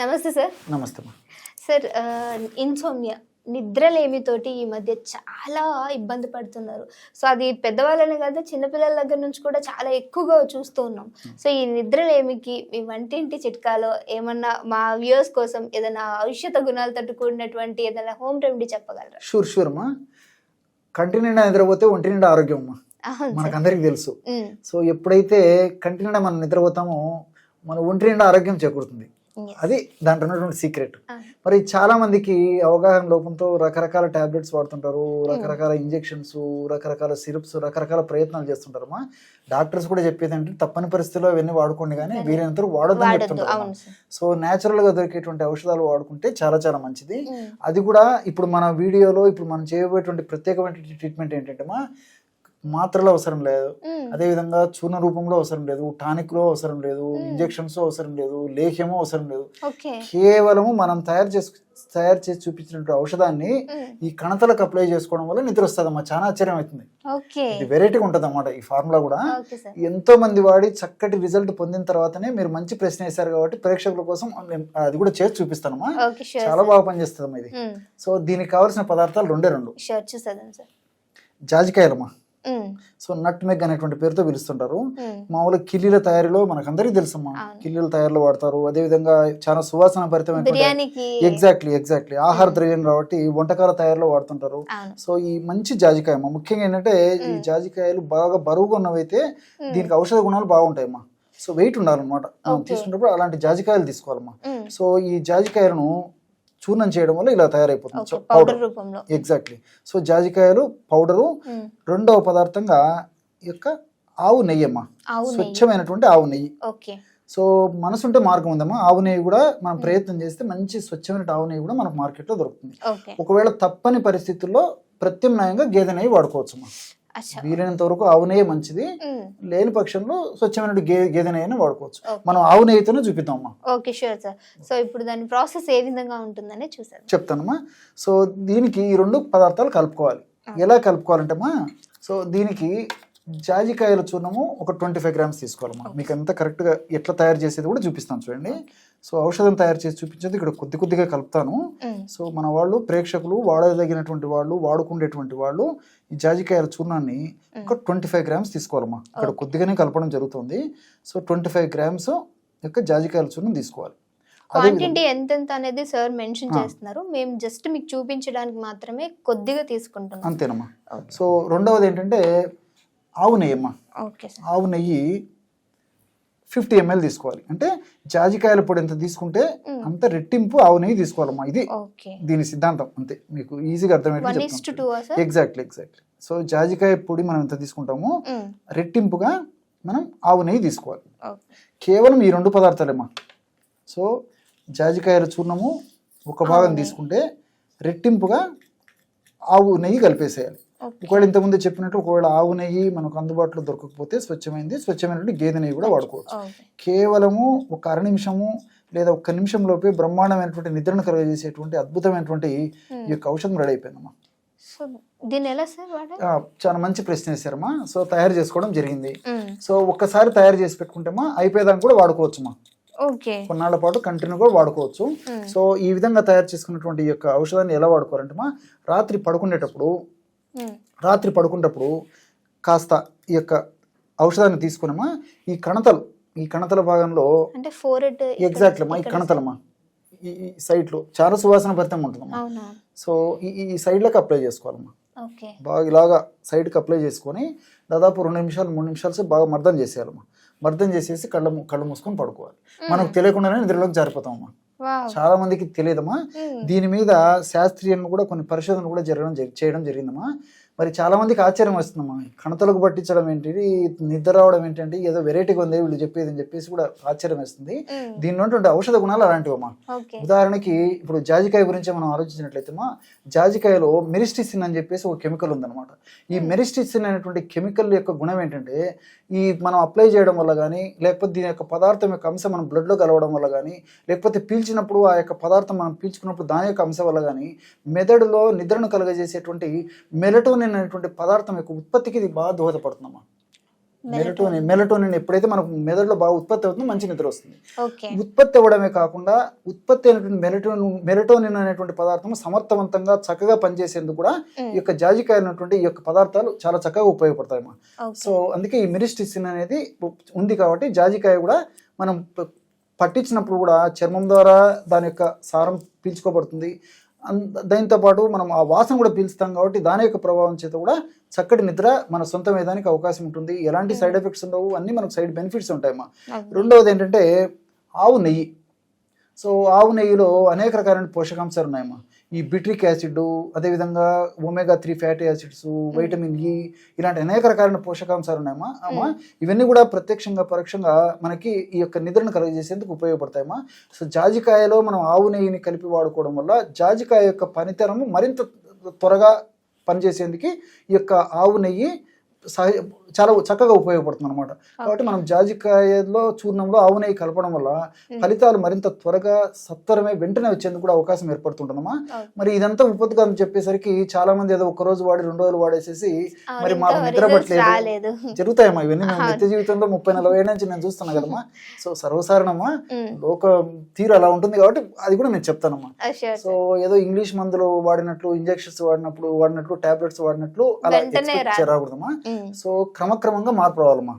నమస్తే సార్. నమస్తే. Sir insomnia నిద్రలేమితోటి ఈ మధ్య చాలా ఇబ్బంది పడుతున్నారు. సో అది పెద్దవాళ్ళనే కాదు చిన్నపిల్లల దగ్గర నుంచి కూడా చాలా ఎక్కువగా చూస్తూ ఉన్నాం. సో ఈ నిద్రలేమికి మీ వంటింటి చిట్కాలో ఏమన్నా మా వ్యూయర్స్ కోసం ఏదైనా ఔషధ గుణాలతో కూడినటువంటి ఏదైనా హోమ్ రెమెడీ చెప్పగలరా? షూర్ షూర్ అమ్మా కంటి నిండా నిద్రపోతే ఒంటి నిండా ఆరోగ్యం అమ్మా మనకందరికీ తెలుసు. సో ఎప్పుడైతే కంటి నిండా మనం నిద్రపోతామో మన ఒంటి నిండా ఆరోగ్యం చేకూరుతుంది. అది దాంట్లో ఉన్నటువంటి సీక్రెట్ మరి చాలా మందికి అవగాహన లోపంతో రకరకాల టాబ్లెట్స్ వాడుతుంటారు రకరకాల ఇంజెక్షన్స్ రకరకాల సిరప్స్ రకరకాల ప్రయత్నాలు చేస్తుంటారమ్మా డాక్టర్స్ కూడా చెప్పేది అంటే తప్పని పరిస్థితుల్లో అవన్నీ వాడుకోండి కానీ వీలైనంత వరకు వాడొద్దని వాడద్దు. చెప్తుంటారు సో న్యాచురల్గా దొరికేటువంటి ఔషధాలు వాడుకుంటే చాలా చాలా మంచిది. ఉమ్, అది కూడా ఇప్పుడు మన వీడియోలో ఇప్పుడు మనం చేయబోయేటువంటి ప్రత్యేకమైన ట్రీట్మెంట్ ఏంటంటే మా మాత్రలు అవసరం లేదు. ఉమ్, అదేవిధంగా చూర్ణ రూపంలో అవసరం లేదు. టానిక్లో అవసరం లేదు. ఇంజెక్షన్స్ అవసరం లేదు. లేహ్యము అవసరం లేదు. కేవలము మనం తయారు చేసు తయారు చేసి చూపించినటువంటి ఔషధాన్ని ఈ కణతలకు అప్లై చేసుకోవడం వల్ల నిద్ర వస్తుందమ్మా చాలా ఆశ్చర్యం అవుతుంది. ఇది వెరైటీగా ఉంటుంది అన్నమాట ఈ ఫార్ములా కూడా. ఎంతో మంది వాడి చక్కటి రిజల్ట్ పొందిన తర్వాతనే మీరు మంచి ప్రశ్న వేశారు కాబట్టి ప్రేక్షకుల కోసం అది కూడా చేసి చూపిస్తానమ్మా. చాలా బాగా పనిచేస్తుందమ్మా ఇది. సో దీనికి కావాల్సిన పదార్థాలు రెండే రెండు. జాజికాయలమ్మా. సో నట్ మెగ్ అనేటువంటి పేరుతో పిలుస్తుంటారు. మామూలుగా కిల్లీల తయారీలో మనకు అందరికీ తెలుసమ్మా. అవును. కిల్లీల తయారీలో వాడతారు. అదే విధంగా చాలా సువాసన భరితమైన ఎగ్జాక్ట్లీ ఎగ్జాక్ట్లీ ఆహార ద్రవ్యం కాబట్టి వంటకాల తయారీలో వాడుతుంటారు. సో ఈ మంచి జాజికాయ ముఖ్యంగా ఏంటంటే ఈ జాజికాయలు బాగా బరువుగా ఉన్నవైతే దీనికి ఔషధ గుణాలు బాగుంటాయమ్మా. సో వెయిట్ ఉండాలన్నమాట. తీసుకున్నప్పుడు అలాంటి జాజికాయలు తీసుకోవాలమ్మా. సో ఈ జాజికాయలను చూర్ణం చేయడం వల్ల ఇలా తయారైపోతుంది. పౌడర్ ఎగ్జాక్ట్లీ సో జాజికాయలు పౌడరు రెండవ పదార్థంగా ఈ యొక్క ఆవు నెయ్యి. అమ్మా స్వచ్ఛమైనటువంటి ఆవు నెయ్యి. సో మనసుంటే మార్గం ఉందమ్మా. ఆవు నెయ్యి కూడా మనం ప్రయత్నం చేస్తే మంచి స్వచ్ఛమైన ఆవు నెయ్యి కూడా మనకు మార్కెట్లో దొరుకుతుంది. ఒకవేళ తప్పని పరిస్థితుల్లో ప్రత్యామ్నాయంగా గేదె నెయ్యి వాడుకోవచ్చు వీలైనంత వరకు ఆవు నెయ్యి మంచిది. లేని పక్షంలో స్వచ్ఛమైన గే గేదె నెయ్యిని వాడుకోవచ్చు. మనం ఆవు నెయ్యితోనే చూపిద్దాం అమ్మా ఓకే షూర్ సార్ సో ఇప్పుడు దాని ప్రాసెస్ ఏ విధంగా ఉంటుందని చూసారు చెప్తానమ్మా. సో దీనికి ఈ రెండు పదార్థాలు కలుపుకోవాలి. ఎలా కలుపుకోవాలంటే సో దీనికి జాజికాయల చూర్ణము ఒక ట్వంటీ ఫైవ్ గ్రామ్స్ తీసుకోవాలమ్మా. మీకు అంతా కరెక్ట్గా ఎట్లా తయారు చేసేది కూడా చూపిస్తాను చూడండి. సో ఔషధం తయారు చేసి చూపించేది ఇక్కడ కొద్ది కొద్దిగా కలుపుతాను. సో మన వాళ్ళు ప్రేక్షకులు వాడదగినటువంటి వాళ్ళు వాడుకునేటువంటి వాళ్ళు ఈ జాజికాయల చూర్ణాన్ని ఒక ట్వంటీ ఫైవ్ గ్రామ్స్ తీసుకోవాలమ్మా. ఇక్కడ కొద్దిగానే కలపడం జరుగుతుంది. సో ట్వంటీ ఫైవ్ గ్రామ్స్ యొక్క జాజికాయల చూర్ణం తీసుకోవాలి. క్వాంటిటీ ఎంతెంత అనేది సార్ మెన్షన్ చేస్తున్నారు. మేము జస్ట్ మీకు చూపించడానికి మాత్రమే కొద్దిగా తీసుకుంటున్నాం. అంతేనమ్మా. సో రెండవది ఏంటంటే ఆవు నెయ్యి అమ్మా ఆవు నెయ్యి ఫిఫ్టీ ఎంఎల్ తీసుకోవాలి. అంటే జాజికాయల పొడి ఎంత తీసుకుంటే అంత రెట్టింపు ఆవు నెయ్యి తీసుకోవాలమ్మా. ఇది దీని సిద్ధాంతం. అంతే. మీకు ఈజీగా సార్ ఎగ్జాక్ట్లీ ఎగ్జాక్ట్లీ సో జాజికాయ పొడి మనం ఎంత తీసుకుంటామో రెట్టింపుగా మనం ఆవు నెయ్యి తీసుకోవాలి. కేవలం ఈ రెండు పదార్థాలేమ్మా. సో జాజికాయల చూర్ణము ఒక భాగం తీసుకుంటే రెట్టింపుగా ఆవు నెయ్యి కలిపేసేయాలి. ఒకవేళ ఇంతకుముందు చెప్పినట్టు ఒకవేళ ఆవు నెయ్యి మనకు అందుబాటులో దొరకకపోతే స్వచ్ఛమైంది. స్వచ్ఛమైనటువంటి గేదె నెయ్యి కూడా వాడుకోవచ్చు. కేవలము ఒక అర నిమిషము లేదా ఒక్క నిమిషంలోపే బ్రహ్మాండమైనటువంటి నిద్రను కలుగజేసేటువంటి అద్భుతమైనటువంటి ఈ యొక్క ఔషధం రెడీ అయిపోయిందమ్మా. చాలా మంచి ప్రశ్న వేశారమ్మా. సో తయారు చేసుకోవడం జరిగింది. ఉమ్, సో ఒక్కసారి తయారు చేసి పెట్టుకుంటేమా అయిపోయేదానికి కూడా వాడుకోవచ్చుమా? ఓకే. కొన్నాళ్ళ పాటు కంటిన్యూగా వాడుకోవచ్చు. సో ఈ విధంగా తయారు చేసుకున్నటువంటి ఈ యొక్క ఔషధాన్ని ఎలా వాడుకోవాలంటే రాత్రి పడుకునేటప్పుడు రాత్రి పడుకునేటప్పుడు కాస్త ఈ యొక్క ఔషధాన్ని తీసుకున్నామా? ఈ కణతలు ఈ కణతల భాగంలో అంటే ఫోర్ ఎగ్జాక్ట్లీ అమ్మా ఈ కణతలమ్మా ఈ సైడ్లో చాలా సువాసన భరితం ఉంటుందమ్మా. సో ఈ ఈ సైడ్లోకి అప్లై చేసుకోవాలమ్మా. బాగా ఇలాగా సైడ్కి అప్లై చేసుకొని దాదాపు రెండు నిమిషాలు మూడు నిమిషాలు బాగా మర్దం చేసేయాలమ్మా. మర్దం చేసేసి కళ్ళ కళ్ళు మూసుకొని పడుకోవాలి. మనకు తెలియకుండానే నిద్రలోకి జారిపోతామమ్మా. చాలా మందికి తెలియదమ్మా. దీని మీద శాస్త్రీయంగా కూడా కొన్ని పరిశోధనలు కూడా జరగడం జరి- చేయడం జరిగిందమ్మా. మరి చాలా మందికి ఆశ్చర్యం వస్తుందమ్మా కణతలకు పట్టించడం ఏంటి? నిద్ర రావడం ఏంటంటే ఏదో వెరైటీగా ఉంది వీళ్ళు చెప్పేది అని చెప్పేసి కూడా ఆశ్చర్యం వేస్తుంది. దీనిలో ఉన్నటువంటి ఔషధ గుణాలు అలాంటివమ్మా ఓకే. ఉదాహరణకి ఇప్పుడు జాజికాయ గురించి మనం ఆలోచించినట్లయితే మా జాజికాయలో మెరిస్టిసిన్ అని చెప్పేసి ఒక కెమికల్ ఉందన్నమాట. ఈ మెరిస్టిసిన్ అనేటువంటి కెమికల్ యొక్క గుణం ఏంటంటే ఈ మనం అప్లై చేయడం వల్ల కానీ లేకపోతే దీని యొక్క పదార్థం యొక్క అంశం మనం బ్లడ్లో కలవడం వల్ల కానీ లేకపోతే పీల్చినప్పుడు ఆ యొక్క పదార్థం మనం పీల్చుకున్నప్పుడు దాని యొక్క అంశం వల్ల కానీ మెదడులో నిద్రను కలుగజేసేటువంటి మెలటోనిన్ అనేటువంటి పదార్థం యొక్క ఉత్పత్తికి ఇది బాగా దోహదపడుతుందమ్మా. మెలటోనిన్. మెలటోనిన్ ఎప్పుడైతే మనకు మెదడులో బాగా ఉత్పత్తి అవుతుందో మంచి నిద్ర వస్తుంది. ఉత్పత్తి అవ్వడమే కాకుండా ఉత్పత్తి అయినటువంటి మెలటోనిన్ మెలటోనిన్ అనేటువంటి పదార్థం సమర్థవంతంగా చక్కగా పనిచేసేందుకు కూడా ఈ యొక్క జాజికాయ అనేటువంటి ఈ యొక్క పదార్థాలు చాలా చక్కగా ఉపయోగపడతాయి. ఓకే. సో అందుకే ఈ మిరిస్టిసిన్ అనేది ఉంది కాబట్టి జాజికాయ కూడా మనం పట్టించినప్పుడు కూడా చర్మం ద్వారా దాని యొక్క సారం పీల్చుకోబడుతుంది. అన్- దాంతో పాటు మనం ఆ వాసన కూడా పీల్చుతాం కాబట్టి దాని యొక్క ప్రభావం చేత కూడా చక్కటి నిద్ర మన సొంతం అయ్యేదానికి అవకాశం ఉంటుంది. ఎలాంటి సైడ్ ఎఫెక్ట్స్ ఉండవు. అన్ని మనకు సైడ్ బెనిఫిట్స్ ఉంటాయమ్మా. రెండవది ఏంటంటే ఆవు నెయ్యి. సో ఆవు నెయ్యిలో అనేక రకాలైన పోషకాంశాలు ఉన్నాయమ్మా. ఈ బిట్రిక్ యాసిడ్ అదేవిధంగా omega three fatty acids vitamin E ఇలాంటి అనేక రకాలైన పోషకాంశాలు ఉన్నాయమ్మా. అమ్మా ఇవన్నీ కూడా ప్రత్యక్షంగా పరోక్షంగా మనకి ఈ యొక్క నిద్రను కలుగజేసేందుకు ఉపయోగపడతాయమ్మా. సో జాజికాయలో మనం ఆవు నెయ్యిని కలిపి వాడుకోవడం వల్ల జాజికాయ యొక్క పనితనము మరింత త్వరగా పనిచేసేందుకు ఈ యొక్క ఆవు నెయ్యి సహజ చాలా చక్కగా ఉపయోగపడుతుంది అనమాట కాబట్టి మనం జాజికాయలో చూర్ణంలో ఆవు నెయ్యి కలపడం వల్ల ఫలితాలు మరింత త్వరగా సత్వరమే వెంటనే వచ్చేందుకు కూడా అవకాశం ఏర్పడుతుంటుందమ్మా. మరి ఇదంతా ఉపతిగా అని చెప్పేసరికి చాలా మంది ఏదో ఒక రోజు వాడి రెండు రోజులు వాడేసేసి మరి మాకు నిద్ర పట్టలేదు. జరుగుతాయమ్మా ఇవన్నీ మేము నిత్య జీవితంలో ముప్పై నలభై ఏళ్ళ నుంచి నేను చూస్తున్నా కదమ్మా. సో సర్వసాధారణమ్మా ఉమ్. లోక తీరు అలా ఉంటుంది కాబట్టి అది కూడా నేను చెప్తానమ్మా. సో ఏదో ఇంగ్లీష్ మందులు వాడినట్లు ఇంజెక్షన్స్ వాడినప్పుడు వాడినట్లు టాబ్లెట్స్ వాడినట్లు అలా. చేయరాకూడదమ్మా. సో క్రమక్రమంగా మార్పు రావాలమ్మా.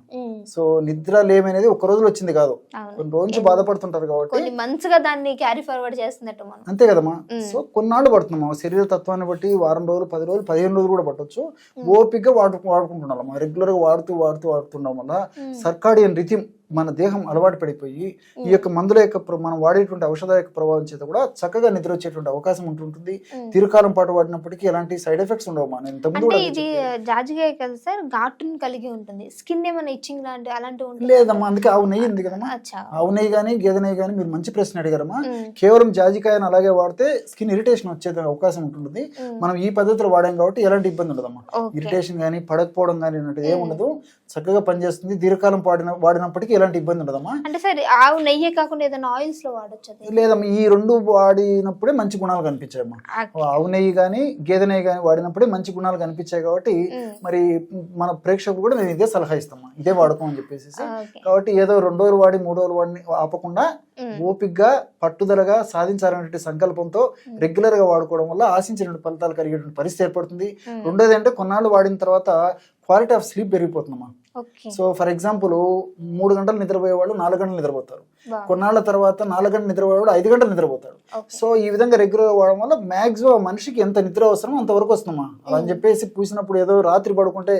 సో నిద్ర లేమనేది ఒక రోజులో వచ్చింది కాదు. కొన్ని రోజు బాధపడుతుంటారు కాబట్టి కొన్ని మంత్స్గా దాన్ని క్యారీ ఫార్వర్డ్ చేస్తున్నట్టు అంతే కదమ్మా. సో కొన్నాళ్ళు పడుతుందమ్మా. శరీర తత్వాన్ని బట్టి వారం రోజులు పది రోజులు పదిహేను రోజులు కూడా పట్టొచ్చు. ఓపికగా వాడు వాడుకుంటున్నాం రెగ్యులర్గా వాడుతూ వాడుతూ వాడుతుండడం వల్ల సర్కాడియన్ రిథిం మన దేహం అలవాటు పడిపోయి ఈ యొక్క మందుల యొక్క మనం వాడేటువంటి ఔషధ యొక్క ప్రభావం చేత కూడా చక్కగా నిద్ర వచ్చేటువంటి అవకాశం ఉంటుంటుంది. తీరుకాలం పాటు వాడినప్పటికీ ఎలాంటి సైడ్ ఎఫెక్ట్స్ ఉండవు ఇంతకుముందు అంటే ఇది జాజికాయ కదా సార్ ఘాటును కలిగి ఉంటుంది. స్కిన్ ఏమైనా ఇచ్చింగ్ లాంటి అలాంటివి ఉంటుంది? లేదమ్మా అందుకే ఆవు నెయ్యి ఉంది కదమ్మా. ఆవు నెయ్యి కానీ గేదె నెయ్యి కానీ మీరు మంచి ప్రశ్న అడిగారమ్మా. కేవలం జాజికాయను అలాగే వాడితే స్కిన్ ఇరిటేషన్ వచ్చే అవకాశం ఉంటుంది. మనం ఈ పద్ధతిలో వాడాం కాబట్టి ఎలాంటి ఇబ్బంది ఉండదమ్మా. ఇరిటేషన్ కానీ పడకపోవడం కానీ ఏముండదు చక్కగా పనిచేస్తుంది. దీర్ఘకాలం పాడిన వాడినప్పటికీ ఎలాంటి ఇబ్బంది ఉండదమ్మా. అంటే సార్ ఆవు నెయ్యి కాకుండా ఏదైనా ఆయిల్స్లో వాడచ్చు లేదమ్మా ఈ రెండు వాడినప్పుడే మంచి గుణాలు కనిపించాయమ్మా. ఆవు నెయ్యి కానీ గేదె నెయ్యి కానీ వాడినప్పుడే మంచి గుణాలు కనిపించాయి కాబట్టి. మరి మన ప్రేక్షకులు కూడా నేను ఇదే సలహా ఇస్తామా ఇదే వాడుకోమని చెప్పేసి కాబట్టి ఏదో రెండు వాడి మూడు వాడిని ఆపకుండా. ఓపిగ్గా పట్టుదలగా సాధించాలనే సంకల్పంతో రెగ్యులర్గా వాడుకోవడం వల్ల ఆశించినటువంటి ఫలితాలు కలిగేటువంటి పరిస్థితి ఏర్పడుతుంది. రెండోది అంటే కొన్నాళ్ళు వాడిన తర్వాత క్వాలిటీ ఆఫ్ స్లీప్ పెరిగిపోతుందమ్మా. సో ఫర్ ఎగ్జాంపుల్ మూడు గంటలు నిద్రపోయేవాళ్ళు నాలుగు గంటలు నిద్రపోతారు. కొన్నాళ్ళ తర్వాత నాలుగు గంటలు నిద్రపోయేవాడు ఐదు గంటలు నిద్రపోతాడు సో ఈ విధంగా రెగ్యులర్గా వాడడం వల్ల మాక్సిమం మనిషికి ఎంత నిద్ర అవసరమో అంతవరకు వస్తుందమ్మా. అలా అని చెప్పేసి పూసినప్పుడు ఏదో రాత్రి పడుకుంటే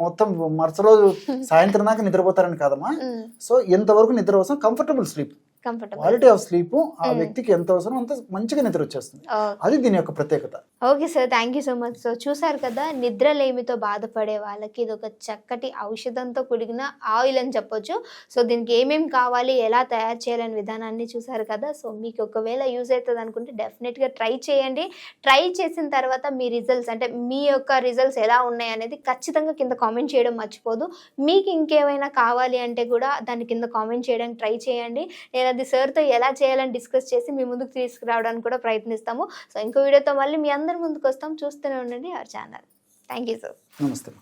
మొత్తం మరుసటి రోజు సాయంత్రం దాకా నిద్రపోతారని కాదమ్మా. ఉమ్, సో ఎంతవరకు నిద్ర అవసరం? Comfortable sleep quality of sleep ఆ వ్యక్తికి ఎంత అవసరం అంత మంచిగా నిద్ర వచ్చేస్తుంది. అది దీని యొక్క ప్రత్యేకత. Okay sir thank you so much so చూసారు కదా నిద్రలేమితో బాధపడే వాళ్ళకి ఇది ఒక చక్కటి ఔషధంతో కూడిన ఆయిల్ అని చెప్పొచ్చు. సో దీనికి ఏమేమి కావాలి ఎలా తయారు చేయాలనే విధానాన్ని చూసారు కదా. సో మీకు ఒకవేళ యూజ్ అవుతుంది అనుకుంటే డెఫినెట్గా ట్రై చేయండి. ట్రై చేసిన తర్వాత మీ రిజల్ట్స్ అంటే మీ యొక్క రిజల్ట్స్ ఎలా ఉన్నాయి అనేది ఖచ్చితంగా కింద కామెంట్ చేయడం మర్చిపోదు. మీకు ఇంకేమైనా కావాలి అంటే కూడా దాని కింద కామెంట్ చేయడానికి ట్రై చేయండి. నేను అది సార్తో ఎలా చేయాలని డిస్కస్ చేసి మీ ముందుకు తీసుకురావడానికి కూడా ప్రయత్నిస్తాము. సో ఇంకో వీడియోతో మళ్ళీ మీ అందరి ముందుకు వస్తాం. చూస్తూనే ఉండండి. Our channel thank you sir నమస్తే.